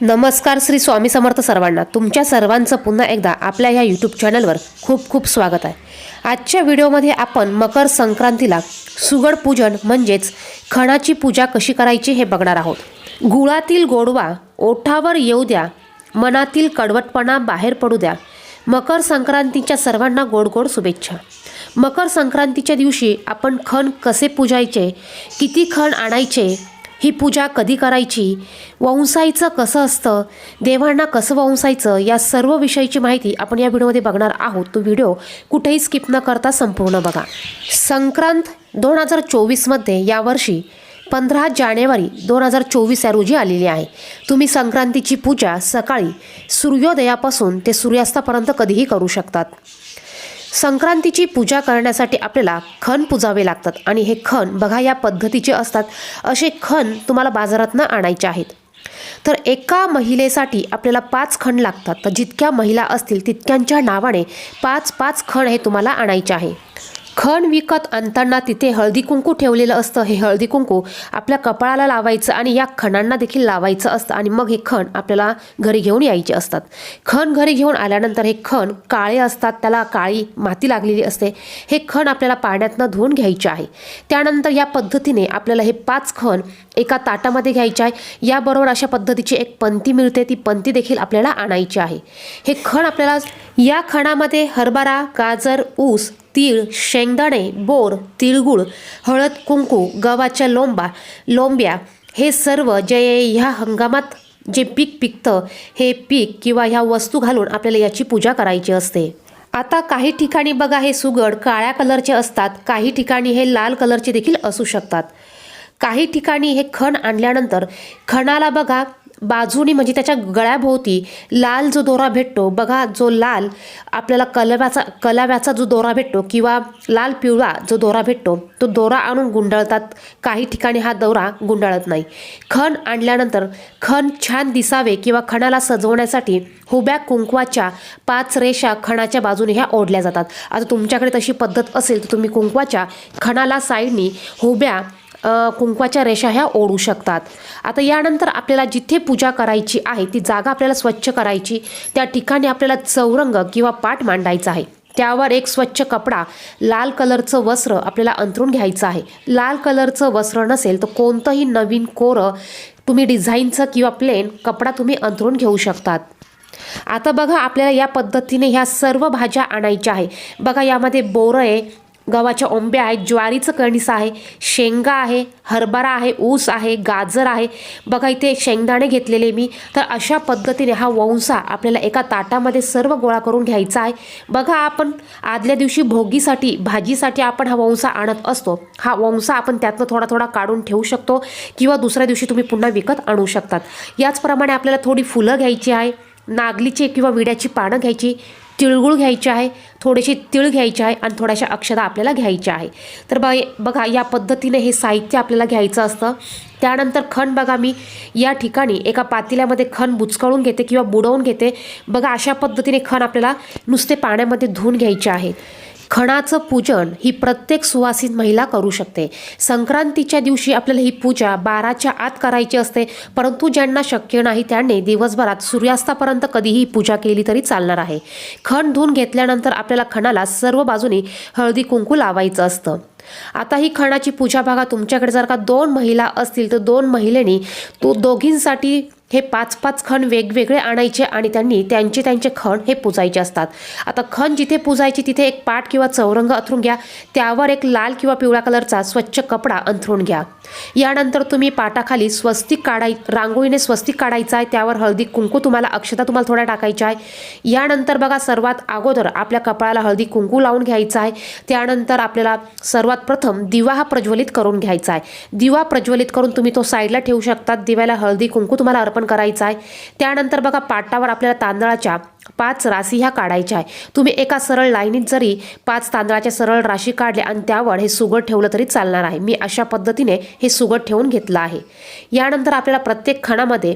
नमस्कार श्री स्वामी समर्थ सर्वांना. तुमच्या सर्वांचं पुन्हा एकदा आपल्या ह्या यूट्यूब चॅनलवर खूप खूप स्वागत आहे. आजच्या व्हिडिओमध्ये आपण मकर संक्रांतीला सुगड पूजन म्हणजेच खणाची पूजा कशी करायची हे बघणार आहोत. गुळातील गोडवा ओठावर येऊ द्या मनातील कडवटपणा बाहेर पडू द्या. मकर संक्रांतीच्या सर्वांना गोड गोड शुभेच्छा. मकर संक्रांतीच्या दिवशी आपण खण कसे पूजायचे किती खण आणायचे ही पूजा कधी करायची? वंसायचं कसं असतं? देवांना कसं वंसायचं? या सर्व विषयीची माहिती आपण या व्हिडिओमध्ये बघणार आहोत. तो व्हिडिओ कुठेही स्किप न करता संपूर्ण बघा. संक्रांत दोन हजार चोवीसमध्ये यावर्षी पंधरा जानेवारी दोन हजार चोवीस या रोजी आलेली आहे. तुम्ही संक्रांतीची पूजा सकाळी सूर्योदयापासून ते सूर्यास्तापर्यंत कधीही करू शकतात. संक्रांतीची पूजा करण्यासाठी आपल्याला खण पुजावे लागतात. आणि हे खण बघा या पद्धतीचे असतात. असे खण तुम्हाला बाजारातनं आणायचे आहेत. तर एका महिलेसाठी आपल्याला पाच खण लागतात. तर जितक्या महिला असतील तितक्यांच्या नावाने पाच पाच खण हे तुम्हाला आणायचे आहे. खण विकत आणताना तिथे हळदी कुंकू ठेवलेलं असतं. हे हळदी कुंकू आपल्या कपाळाला लावायचं आणि या खणांना देखील लावायचं असतं आणि मग हे खण आपल्याला घरी घेऊन यायचे असतात. खण घरी घेऊन आल्यानंतर हे खण काळे असतात. त्याला काळी माती लागलेली असते. हे खण आपल्याला पाण्यातनं धुवून घ्यायचे आहे. त्यानंतर या पद्धतीने आपल्याला हे पाच खण एका ताटामध्ये घ्यायचे आहे. याबरोबर अशा पद्धतीची एक पंती मिळते. ती पंती देखील आपल्याला आणायची आहे. हे खण आपल्याला या खणामध्ये हरभरा गाजर ऊस तीळ शेंगदाणे बोर तिळगुळ हळद कुंकू गव्हाच्या लोंबा लोंब्या हे सर्व जे ह्या हंगामात जे पीक पिकतं हे पीक किंवा ह्या वस्तू घालून आपल्याला याची पूजा करायची असते. आता काही ठिकाणी बघा हे सुगड काळ्या कलरचे असतात. काही ठिकाणी हे लाल कलरचे देखील असू शकतात. काही ठिकाणी हे खण आणल्यानंतर खणाला बघा बाजूनी म्हणजे त्याच्या गळ्याभोवती लाल जो दोरा भेटतो बघा जो लाल आपल्याला कलव्याचा कलाव्याचा जो दोरा भेटतो किंवा लाल पिवळा जो दोरा भेटतो तो दोरा आणून गुंडाळतात. काही ठिकाणी हा दोरा गुंडाळत नाही. खण आणल्यानंतर खण छान दिसावे किंवा खणाला सजवण्यासाठी हुब्या कुंकवाच्या पाच रेषा खणाच्या बाजूने ह्या ओढल्या जातात. आता तुमच्याकडे तशी पद्धत असेल तर तुम्ही कुंकवाच्या खणाला साईडनी हुब्या कुंकवाच्या रेषा ह्या ओढू शकतात. आता यानंतर आपल्याला जिथे पूजा करायची आहे ती जागा आपल्याला स्वच्छ करायची त्या ठिकाणी आपल्याला चौरंग किंवा पाट मांडायचा आहे. त्यावर एक स्वच्छ कपडा लाल कलरचं वस्त्र आपल्याला अंथरून घ्यायचं आहे. लाल कलरचं वस्त्र नसेल तर कोणतंही नवीन कोरं तुम्ही डिझाईनचं किंवा प्लेन कपडा तुम्ही अंथरून घेऊ शकतात. आता बघा आपल्याला या पद्धतीने ह्या सर्व भाज्या आणायच्या आहे. बघा यामध्ये बोरं आहे गव्हाच्या ओंब्या आहेत ज्वारीचं कणीस आहे शेंगा आहे हरभरा आहे ऊस आहे गाजर आहे. बघा इथे शेंगदाणे घेतलेले मी. तर अशा पद्धतीने हा वंसा आपल्याला एका ताटामध्ये सर्व गोळा करून घ्यायचा आहे. बघा आपण आदल्या दिवशी भोगीसाठी भाजीसाठी आपण हा वंसा आणत असतो. हा वंसा आपण त्यातनं थोडा थोडा काढून ठेवू शकतो किंवा दुसऱ्या दिवशी तुम्ही पुन्हा विकत आणू शकतात. याचप्रमाणे आपल्याला थोडी फुलं घ्यायची आहे नागलीची किंवा विड्याची पानं घ्यायची. तिळगुळ घ्यायची आहे थोडेसे तिळ घ्यायचे आहे आणि थोड्याशा अक्षता आपल्याला घ्यायच्या आहे. तर बघ बघा या पद्धतीने हे साहित्य आपल्याला घ्यायचं असतं. त्यानंतर खण बघा मी या ठिकाणी एका पातेल्यामध्ये खण बुचकळून घेते किंवा बुडवून घेते. बघा अशा पद्धतीने खण आपल्याला नुसते पाण्यामध्ये धुवून घ्यायचे आहे. खणाचं पूजन ही प्रत्येक सुवासित महिला करू शकते. संक्रांतीच्या दिवशी आपल्याला ही पूजा बाराच्या आत करायची असते परंतु ज्यांना शक्य नाही त्यांनी दिवसभरात सूर्यास्तापर्यंत कधीही पूजा केली तरी चालणार आहे. खण धुवून घेतल्यानंतर आपल्याला खणाला सर्व बाजूनी हळदी कुंकू लावायचं असतं. आता ही खणाची पूजा भागा तुमच्याकडे जर का दोन महिला असतील तर दोन महिलेनी तो दोघींसाठी हे पाच पाच खण वेगवेगळे आणायचे आणि त्यांनी त्यांचे त्यांचे खण हे पुजायचे असतात. आता खण जिथे पुजायची तिथे एक पाट किंवा चौरंग अंथरून घ्या. त्यावर एक लाल किंवा पिवळ्या कलरचा स्वच्छ कपडा अंथरून घ्या. यानंतर तुम्ही पाटाखाली स्वस्तिक काढाय रांगोळीने स्वस्तिक काढायचा आहे. त्यावर हळदी कुंकू तुम्हाला अक्षता तुम्हाला थोड्या टाकायच्या आहे. यानंतर बघा सर्वात अगोदर आपल्या कपाळाला हळदी कुंकू लावून घ्यायचा आहे. त्यानंतर आपल्याला सर्वात प्रथम दिवा हा प्रज्वलित करून घ्यायचा आहे. दिवा प्रज्वलित करून तुम्ही तो साईडला ठेवू शकतात दिव्याला हळदी कुंकू तुम्हाला अर्पण करायचं आहे. त्यानंतर बघा पाटावर आपल्याला तांदळाच्या पाच राशी ह्या काढायच्या आहे. तुम्ही एका सरळ लाईनीत जरी पाच तांदळाच्या सरळ राशी काढल्या आणि त्यावर हे सुगट ठेवलं तरी चालणार आहे. मी अशा पद्धतीने हे सुगट ठेवून घेतलं आहे. यानंतर आपल्याला प्रत्येक खणामध्ये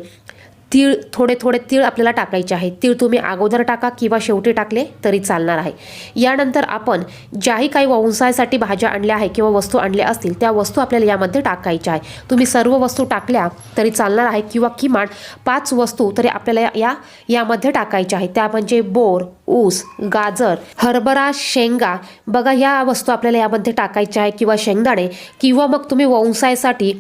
तीळ थोडे थोडे तीळ आपल्याला टाकायचे आहे तीळ तुम्ही अगोदर टाका किंवा शेवटी टाकले तरी चालणार आहे. यानंतर आपण ज्याही काही व्यवसायासाठी भाज्या आणल्या आहे किंवा वस्तू आणल्या असतील त्या वस्तू आपल्याला यामध्ये टाकायच्या आहे तुम्ही सर्व वस्तू टाकल्या तरी चालणार आहे किंवा किमान पाच वस्तू तरी आपल्याला या यामध्ये टाकायच्या आहेत. त्या म्हणजे बोर ऊस गाजर हरभरा शेंगा. बघा या वस्तू आपल्याला यामध्ये टाकायच्या आहे किंवा शेंगदाणे. किंवा मग तुम्ही व्यवसायासाठी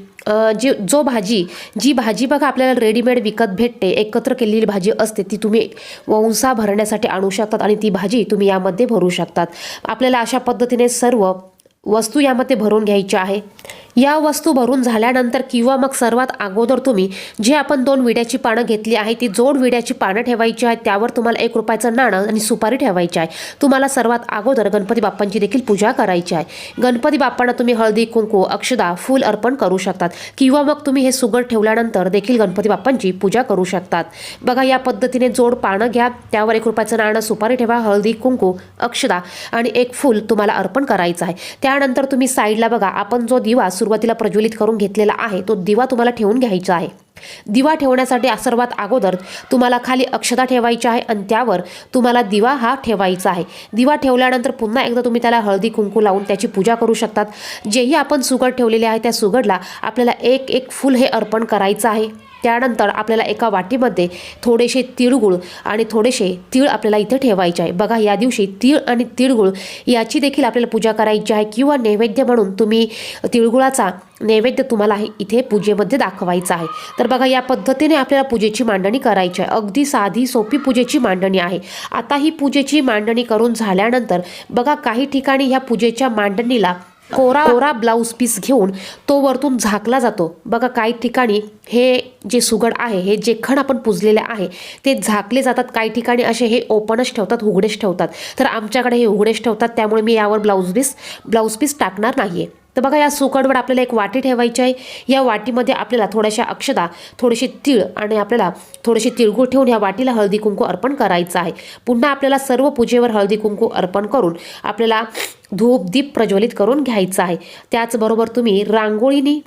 जी जो भाजी जी भाजी बघा आपल्याला रेडीमेड विकत भेटते एकत्र केलेली भाजी असते ती तुम्ही वंसा भरण्यासाठी आणू शकतात आणि ती भाजी तुम्ही यामध्ये भरू शकतात. आपल्याला अशा पद्धतीने सर्व वस्तू यामध्ये भरून घ्यायच्या आहे. या वस्तू भरून झाल्यानंतर किंवा मग सर्वात अगोदर तुम्ही जे आपण दोन विड्याची पानं घेतली आहे ती जोड विड्याची पानं ठेवायची आहेत त्यावर तुम्हाला एक रुपयाचं नाणं आणि सुपारी ठेवायची आहे. तुम्हाला सर्वात अगोदर गणपती बाप्पांची देखील पूजा करायची आहे. गणपती बाप्पांना तुम्ही हळदी कुंकू अक्षदा फूल अर्पण करू शकतात. किंवा मग तुम्ही हे सुगड ठेवल्यानंतर देखील गणपती बाप्पांची पूजा करू शकतात. बघा या पद्धतीने जोड पानं घ्या त्यावर एक रुपयाचं नाणं सुपारी ठेवा हळदी कुंकू अक्षदा आणि एक फूल तुम्हाला अर्पण करायचं आहे. त्या त्यानंतर तुम्ही साईडला बघा आपण जो दिवा सुरुवातीला प्रज्वलित करून घेतलेला आहे तो दिवा तुम्हाला ठेवून घ्यायचा आहे. दिवा ठेवण्यासाठी सर्वात अगोदर तुम्हाला खाली अक्षता ठेवायची आहे आणि त्यावर तुम्हाला दिवा हा ठेवायचा आहे. दिवा ठेवल्यानंतर पुन्हा एकदा तुम्ही त्याला हळदी कुंकू लावून त्याची पूजा करू शकतात. जेही आपण सुगड ठेवलेले आहे त्या सुगडला आपल्याला एक एक फुल हे अर्पण करायचं आहे. त्यानंतर आपल्याला एका वाटीमध्ये थोडेसे तिळगुळ आणि थोडेसे तीळ आपल्याला इथे ठेवायचे आहे. बघा या दिवशी तीळ आणि तिळगुळ याची देखील आपल्याला पूजा करायची आहे किंवा नैवेद्य म्हणून तुम्ही तिळगुळाचा नैवेद्य तुम्हाला हे इथे पूजेमध्ये दाखवायचा आहे. तर बघा या पद्धतीने आपल्याला पूजेची मांडणी करायची आहे. अगदी साधी सोपी पूजेची मांडणी आहे. आता ही पूजेची मांडणी करून झाल्यानंतर बघा काही ठिकाणी ह्या पूजेच्या मांडणीला कोरा कोरा ब्लाऊज पीस घेऊन तो वरतून झाकला जातो. बघा काही ठिकाणी हे जे सुगड आहे हे जे खण आपण पुजलेले आहे ते झाकले जातात. काही ठिकाणी असे हे ओपनच ठेवतात उघडेच ठेवतात. तर आमच्याकडे हे उघडेच ठेवतात त्यामुळे मी यावर ब्लाऊज पीस ब्लाऊज पीस टाकणार नाही आहे तर बघा या सुकडवर आपल्याला एक वाटी ठेवायची आहे. या वाटीमध्ये आपल्याला थोड्याशा अक्षदा थोडेसे तीळ आणि आपल्याला थोडेसे तिळगूळ ठेवून या वाटीला हळदी कुंकू अर्पण करायचं आहे. पुन्हा आपल्याला सर्व पूजेवर हळदी कुंकू अर्पण करून आपल्याला धूप दीप प्रज्वलित करून घ्यायचं आहे. त्याचबरोबर तुम्ही रांगोळीनी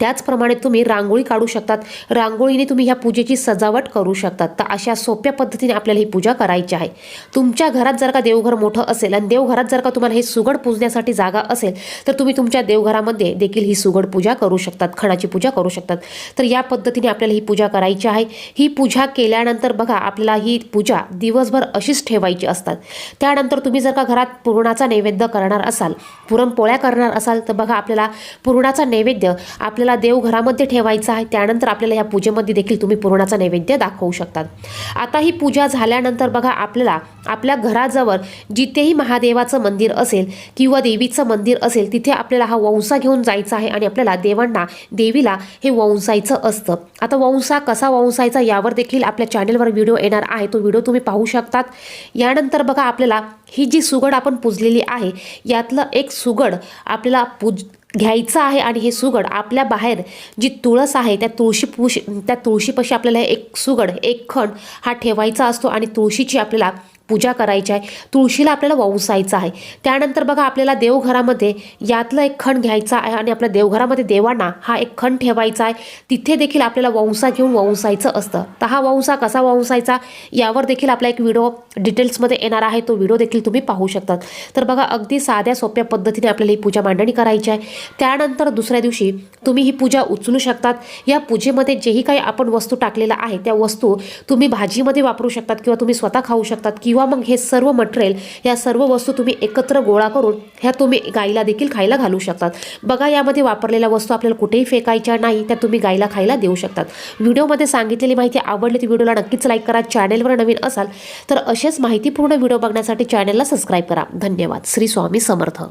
त्याचप्रमाणे तुम्ही रांगोळी काढू शकतात. रांगोळीने तुम्ही ह्या पूजेची सजावट करू शकतात. तर अशा सोप्या पद्धतीने आपल्याला ही पूजा करायची आहे. तुमच्या घरात जर का देवघर मोठं असेल आणि देवघरात जर का तुम्हाला हे सुगड पूजण्यासाठी जागा असेल तर तुम्ही तुमच्या देवघरामध्ये देखील ही सुगड पूजा करू शकतात खणाची पूजा करू शकतात. तर या पद्धतीने आपल्याला ही पूजा करायची आहे. ही पूजा केल्यानंतर बघा आपल्याला ही पूजा दिवसभर अशीच ठेवायची असतात. त्यानंतर तुम्ही जर का घरात पुरणाचा नैवेद्य करणार असाल पुरणपोळ्या करणार असाल तर बघा आपल्याला पुरणाचा नैवेद्य आपल्याला देवघरामध्ये ठेवायचा आहे त्यानंतर आपल्याला या पूजेमध्ये देखील तुम्ही पुरणाचा नैवेद्य दाखवू शकतात. आता ही पूजा झाल्यानंतर बघा आपल्याला आपल्या घराजवळ जिथेही महादेवाचं मंदिर असेल किंवा देवीचं मंदिर असेल तिथे आपल्याला हा वंसा घेऊन जायचा आहे आणि आपल्याला देवांना देवीला हे वंसायचं असतं. आता वंसा कसा वंसायचा यावर देखील आपल्या चॅनेलवर व्हिडिओ येणार आहे तो व्हिडिओ तुम्ही पाहू शकतात. यानंतर बघा आपल्याला ही जी सुगड आपण पुजलेली आहे यातलं एक सुगड आपल्याला पूज घ्यायचं आहे आणि हे सुगड आपल्या बाहेर जी तुळस आहे त्या तुळशी पुश त्या तुळशीपाशी आपल्याला एक सुगड एक खण हा ठेवायचा असतो आणि तुळशीची आपल्याला पूजा करायची आहे तुळशीला आपल्याला वंसायचं आहे. त्यानंतर बघा आपल्याला देवघरामध्ये यातलं एक खण घ्यायचा आहे आणि आपल्या देवघरामध्ये देवांना हा एक खण ठेवायचा आहे. तिथे देखील आपल्याला वंसा घेऊन वंसायचं असतं. तर हा वंसा कसा वंसायचा यावर देखील आपला एक व्हिडिओ डिटेल्समध्ये येणार आहे. तो व्हिडिओ देखील तुम्ही पाहू शकतात. तर बघा अगदी साध्या सोप्या पद्धतीने आपल्याला ही पूजा मांडणी करायची आहे. त्यानंतर दुसऱ्या दिवशी तुम्ही ही पूजा उचलू शकतात. या पूजेमध्ये जेही काही आपण वस्तू टाकलेल्या आहे त्या वस्तू तुम्ही भाजीमध्ये वापरू शकतात किंवा तुम्ही स्वतः खाऊ शकतात किंवा किंवा मग हे सर्व मटेरियल या सर्व वस्तू तुम्ही एकत्र गोळा करून ह्या तुम्ही गाईला देखील खायला घालू शकतात. बघा यामध्ये वापरलेल्या वस्तू आपल्याला कुठेही फेकायच्या नाही त्या तुम्ही गाईला खायला देऊ शकतात. व्हिडिओमध्ये सांगितलेली माहिती आवडली ती व्हिडिओला नक्कीच लाईक करा. चॅनेलवर नवीन असाल तर असेच माहितीपूर्ण व्हिडिओ बघण्यासाठी चॅनेलला सबस्क्राईब करा. धन्यवाद. श्री स्वामी समर्थ.